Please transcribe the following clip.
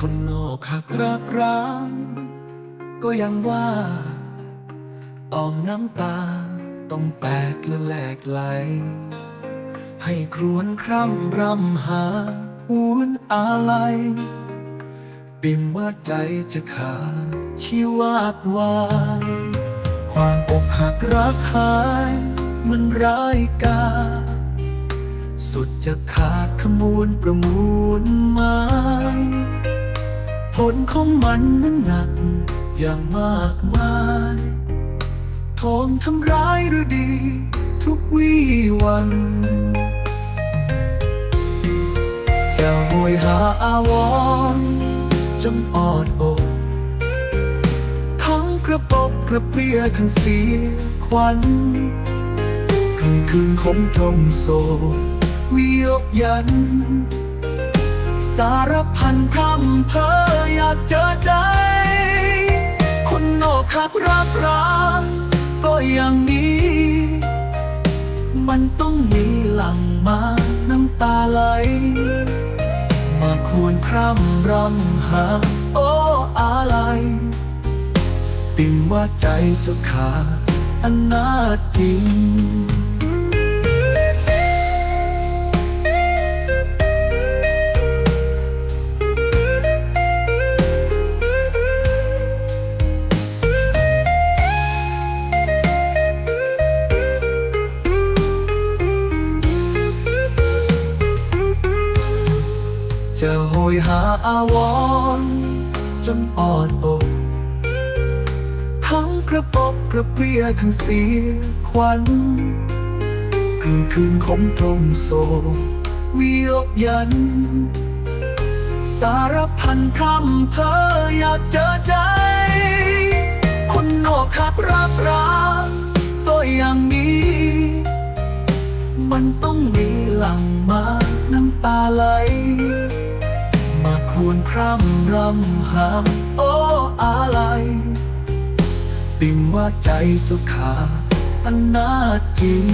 คนนอกหักรักร้างก็ยังว่าออมน้ำตาต้องแตกและแหลกไหล ให้ครวญคร่ำรำหาหวนอะไรปิ่มว่าใจจะขาดชีวาดวายความอกหักรักหายมันร้ายกา สุดจะขาดขมูลประมูลไม้ผลของมันนั้นหนักอย่างมากมายโทมทำร้ายหรือดี ทุกวี่วัน ยหาอาวรจนอ่อนอกทั้งกระปบกระเปียขันเสียควันคืนคืนคมทมโศวิยกยัน สารพันคำเพ้ออยากเจอใจ คนนอกขักรักร้าก็อย่างนี้ มันต้องมีหลัง รพร่ำรำหาโอ้อะไรปิ่งว่าใจจะขาดอันน่าจริง จะโหยหาอาวรจนอ่อนอกทั้งกระปบกระเปียทั้งเสียควันคืนคืนคมตรงโศวิยกยัน สารพันคำเพ้ออยากเจอใจ คนนอกขับรักร้างก็อย่างนี้ มันต้องมีหลังมาน้ำตาไหล มาควรพร่ำรำหามโอ้อะไรปิมว่าใจจะขาดอันนาจริง